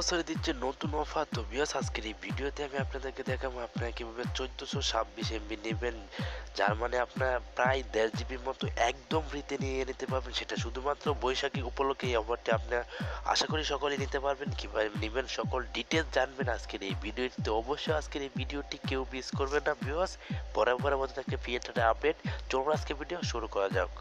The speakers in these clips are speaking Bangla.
বছরে দিচ্ছে নতুন অফার। তো বিয়াস আজকের এই ভিডিওতে আমি আপনাদেরকে দেখাবো আপনারা কীভাবে চোদ্দোশো ছাব্বিশ এমবি নেবেন, যার মানে আপনার প্রায় দেড় জিবির মতো একদম ফ্রিতে নিয়ে নিতে পারবেন। সেটা শুধুমাত্র বৈশাখী উপলক্ষে এই অফারটি আপনার আশা করি সকলেই নিতে পারবেন। কীভাবে নেবেন সকল ডিটেলস জানবেন আজকের এই ভিডিওটিতে। অবশ্যই আজকের এই ভিডিওটি কেউ মিস করবেন না বিয়াস বরাবর আমাদের থাকে ফিয়েটারে আপডেট চলুন আজকে ভিডিও শুরু করা যাক।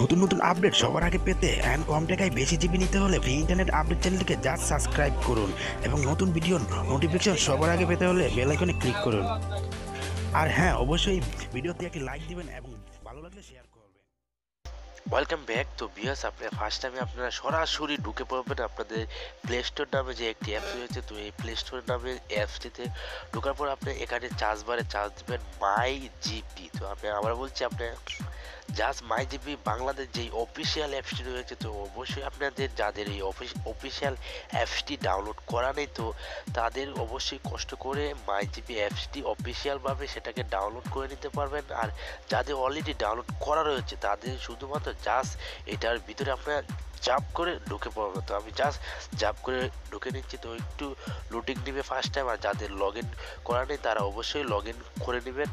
নতুন নতুন আপডেট সবার আগে পেতে অ্যান্ড কম টাকায় বেশি জিবি নিতে হলে ফ্রি ইন্টারনেট আপডেট চ্যানেলটিকে জাস্ট সাবস্ক্রাইব করুন এবং নতুন ভিডিও নোটিফিকেশন সবার আগে পেতে হলে বেল আইকনে ক্লিক করুন। আর হ্যাঁ অবশ্যই ভিডিওতে একটি লাইক দিবেন এবং ভালো লাগলে শেয়ার করবেন। ওয়েলকাম ব্যাক তো বিয়াস আপনার ফার্স্ট টাইমে আপনারা সরাসরি ঢুকে পড়বেন আপনাদের প্লে স্টোর নামে যে একটি অ্যাপস রয়েছে, তো এই প্লে স্টোর নামে অ্যাপসটিতে ঢোকার পর আপনি এখানে চার্জ বারে চার্জ দেবেন মাই জিপি তো আপনি আমরা বলছি আপনি জাস্ট মাই জিপি বাংলাদেশ যেই অফিসিয়াল অ্যাপসটি রয়েছে, তো অবশ্যই আপনাদের যাদের এই অফিসিয়াল অ্যাপসটি ডাউনলোড করা নেই, তো তাদের অবশ্যই কষ্ট করে মাই জিপি অ্যাপসটি অফিসিয়ালভাবে সেটাকে ডাউনলোড করে নিতে পারবেন। আর যাদের অলরেডি ডাউনলোড করা রয়েছে, তাদের শুধুমাত্র জাস্ট এটার ভিতরে আপনার জাপ করে ঢুকে পড়বে তো আমি জাস্ট জাপ করে ঢুকে নিচ্ছি, তো একটু লুটিং নেবে ফার্স্ট টাইম আর যাদের লগ ইন করা নেই, তারা অবশ্যই লগ ইন করে নেবেন।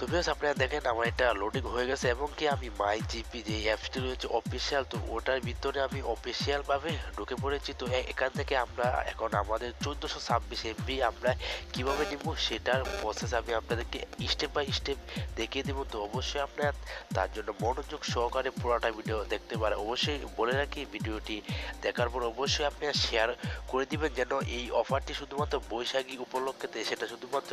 তো বেশ, আপনারা দেখেন আমার এটা লোডিং হয়ে গেছে এবং কি আমি মাই জিপি যে অ্যাপসটি রয়েছে অফিসিয়াল তো ওটার ভিতরে আমি অফিসিয়ালভাবে ঢুকে পড়েছি। তো এখান থেকে আমরা এখন আমাদের চোদ্দোশো ছাব্বিশ এমবি আমরা কীভাবে নিব সেটার প্রসেস আমি আপনাদেরকে স্টেপ বাই স্টেপ দেখিয়ে দেবো। তো অবশ্যই আপনার তার জন্য মনোযোগ সহকারে পুরোটা ভিডিও দেখতে পারে অবশ্যই বলে রাখি, ভিডিওটি দেখার পর অবশ্যই আপনি শেয়ার করে দিবেন যেন এই অফারটি শুধুমাত্র বৈশাখী উপলক্ষেতে, সেটা শুধুমাত্র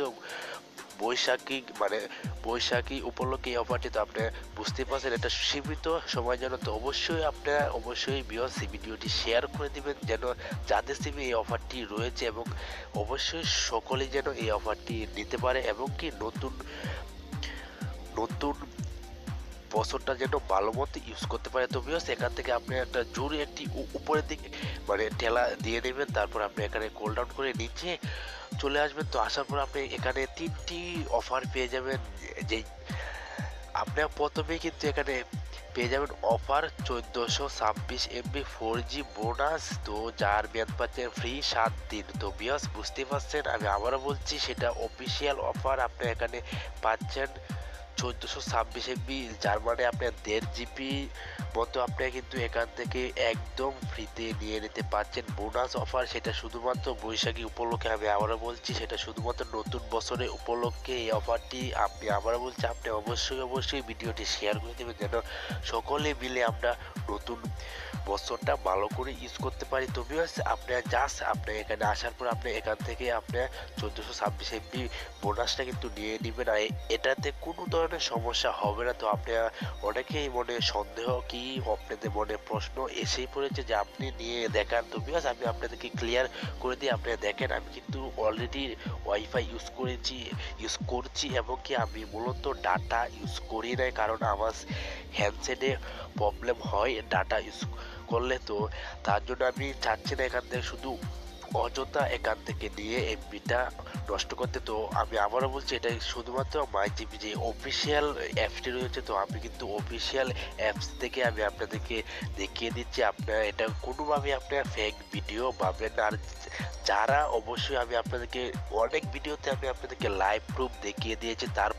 বৈশাখী মানে বৈশাখী উপলক্ষে এই অফারটি তো আপনি বুঝতে পারছেন, এটা সীমিত সময় জন্য। তো অবশ্যই আপনারা অবশ্যই বিয়সি ভিডিওটি শেয়ার করে দিবেন, যেন যাদের সিমে এই অফারটি রয়েছে এবং অবশ্যই সকলেই যেন এই অফারটি নিতে পারে এবং কি নতুন নতুন বছরটা যেন ভালো মতো ইউজ করতে পারে। তো বিয়স এখান থেকে আপনি একটা জোরে একটি উপরের দিকে মানে ঠেলা দিয়ে নেবেন তারপর আপনি এখানে কোল ডাউন করে নিচে চলে আসবেন। তো আসার পর আপনি এখানে তিনটি অফার পেয়ে যাবেন যে আপনি প্রথমেই কিন্তু এখানে পেয়ে যাবেন অফার চোদ্দোশো ছাব্বিশ এমবি ফোর জি বোনাস তো যার মেয়াদ পাচ্ছেন ফ্রি সাত দিন। তো বিয়াস বুঝতে পারছেন, আমি আবারও বলছি, সেটা অফিসিয়াল অফার আপনি এখানে পাচ্ছেন। চোদ্দোশো ছাব্বিশ এমবি যার মানে আপনার দেড় জিবি মতো আপনি কিন্তু এখান থেকে একদম ফ্রিতে নিয়ে নিতে পারছেন। বোনাস অফার, সেটা শুধুমাত্র বৈশাখী উপলক্ষে আমি আবারও বলছি, সেটা শুধুমাত্র নতুন বছরে উপলক্ষে এই অফারটি আপনি আবারও বলছি, আপনি অবশ্যই অবশ্যই ভিডিওটি শেয়ার করে দেবেন, যেন সকলে মিলে আমরা নতুন বছরটা ভালো করে ইউজ করতে পারি। তবেও আপনার জাস্ট আপনি এখানে আসার পর আপনি এখান থেকে আপনার চোদ্দোশো ছাব্বিশ এমবি বোনাসটা কিন্তু নিয়ে নেবেন। আর এটাতে কোনো ধরনের সমস্যা হবে না। তো আপনি অনেকেই মনে সন্দেহ কি, আপনাদের মনে প্রশ্ন এসেই পড়েছে যে আপনি নিয়ে দেখান তো। বিকজ আমি আপনাদেরকে ক্লিয়ার করে দিই, আপনি দেখেন, আমি কিন্তু অলরেডি ওয়াইফাই ইউজ করেছি ইউজ করছি, এবং কি আমি মূলত ডাটা ইউজ করি নাই, কারণ আমার হ্যান্ডসেটে প্রবলেম হয় ডাটা ইউজ করলে তো। তার জন্য আমি চাচ্ছি না এখান থেকে শুধু অযথা এখান থেকে নিয়ে এমবিটা নষ্ট করতে। তো আমি আবারও বলছি এটা শুধুমাত্র মাই জিবি যে অফিসিয়াল অ্যাপসটি রয়েছে, তো আমি কিন্তু অফিসিয়াল অ্যাপস থেকে আমি আপনাদেরকে দেখিয়ে দিচ্ছি, আপনারা এটা কোনোভাবে আপনার ফেক ভিডিও পাবেন আর যারা অবশ্যই আমি আপনাদেরকে অনেক ভিডিওতে আমি আপনাদেরকে লাইভ প্রুফ দেখিয়ে দিয়েছি, তার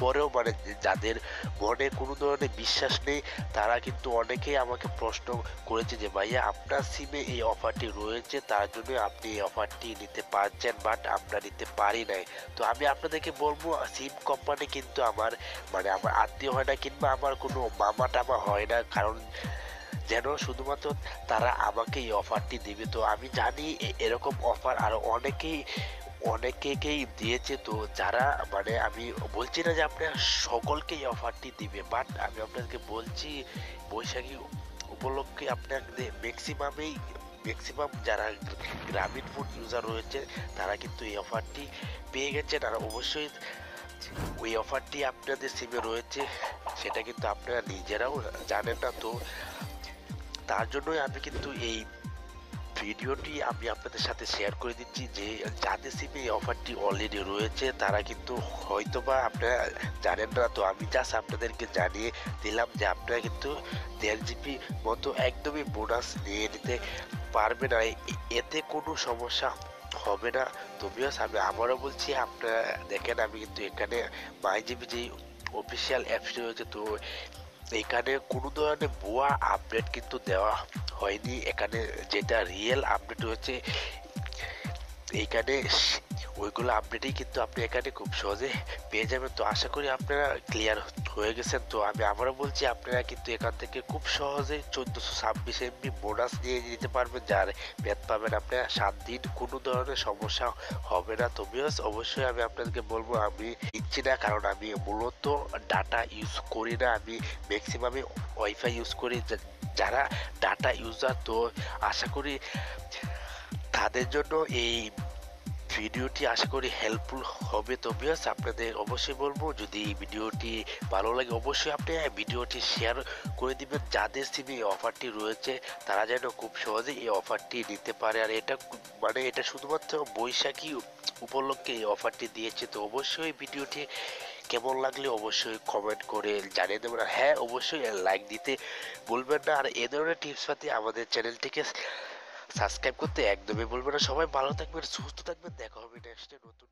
পরেও মানে যাদের মনে কোনো ধরনের বিশ্বাস নেই, তারা কিন্তু অনেকেই আমাকে প্রশ্ন করেছে যে, ভাইয়া, আপনার সিমে এই অফারটি রয়েছে, তার জন্য আপনি এই অফারটি নিতে পারছেন বাট আমরা নিতে পারি নাই। তো আমি আপনাদেরকে বলব সিম কোম্পানি কিন্তু আমার মানে আমার আত্মীয় হয় না, কিংবা আমার কোনো মামা টামা হয় না, কারণ যেন শুধুমাত্র তারা আমাকে এই অফারটি দেবে। তো আমি জানি এরকম অফার আরও অনেকেই অনেকেকেই দিয়েছে তো যারা মানে আমি বলছি না যে আপনার সকলকে এই অফারটি দিবে বাট আমি আপনাদেরকে বলছি বৈশাখী উপলক্ষে আপনাদের ম্যাক্সিমামেই ম্যাক্সিমাম যারা গ্রামীণ ফুড ইউজার রয়েছে, তারা কিন্তু এই অফারটি পেয়ে গেছেন। আর অবশ্যই ওই অফারটি আপনাদের সিমে রয়েছে, সেটা কিন্তু আপনারা নিজেরাও জানেন না তো। তার জন্যই আমি কিন্তু এই ভিডিওটি আমি আপনাদের সাথে শেয়ার করে দিচ্ছি যে, যাদের সিমে এই অফারটি অলরেডি রয়েছে, তারা কিন্তু হয়তোবা আপনারা জানেন না। তো আমি জাস্ট আপনাদেরকে জানিয়ে দিলাম যে, আপনারা কিন্তু দেড় জিবি মতো একদমই বোনাস নিয়ে নিতে পারবে না। এতে কোনো সমস্যা হবে না। তো বিকজ আমি আবারও বলছি, আপনারা দেখেন, আমি কিন্তু এখানে মাই জিবি যে অফিসিয়াল অ্যাপসটি রয়েছে, তো এখানে কোনো ধরনের ভুয়া আপডেট কিন্তু দেওয়া হয়নি। এখানে যেটা রিয়েল আপডেট হয়েছে এইখানে ওইগুলো আপডেটই কিন্তু আপনি এখানে খুব সহজে পেয়ে যাবেন। তো আশা করি আপনারা ক্লিয়ার হয়ে গেছেন। তো আমি আবারও বলছি, আপনারা কিন্তু এখান থেকে খুব সহজে চোদ্দোশো ছাব্বিশ এমবি বোনাস নিয়ে নিতে পারবেন। যার পেত পাবেন আপনারা সাত দিন। কোনো ধরনের সমস্যা হবে না। তো বিকজ অবশ্যই আমি আপনাদেরকে বলব, আমি দিচ্ছি না। কারণ আমি মূলত ডাটা ইউজ করি না। আমি ম্যাক্সিমামে ওয়াইফাই ইউজ করি। যারা ডাটা ইউজার তো আশা করি তাদের জন্য এই ভিডিওটি আশা করি হেল্পফুল হবে। তো বিয়াস আপনাদের অবশ্যই বলব, যদি এই ভিডিওটি ভালো লাগে, অবশ্যই আপনি ভিডিওটি শেয়ার করে দিবেন। যাদের সিমে এই অফারটি রয়েছে, তারা যেন খুব সহজে এই অফারটি নিতে পারে। আর এটা মানে এটা শুধুমাত্র বৈশাখী উপলক্ষে এই অফারটি দিয়েছে। তো অবশ্যই ভিডিওটি কেমন লাগলে অবশ্যই কমেন্ট করে জানিয়ে দেবেন। আর হ্যাঁ অবশ্যই লাইক দিতে বলবেন না। আর এ ধরনের টিপস পাতি আমাদের চ্যানেলটিকে সাবস্ক্রাইব করতে একদমই বলবেন না। সবাই ভালো থাকবেন সুস্থ থাকবেন। দেখা হবে নেক্সটে নতুন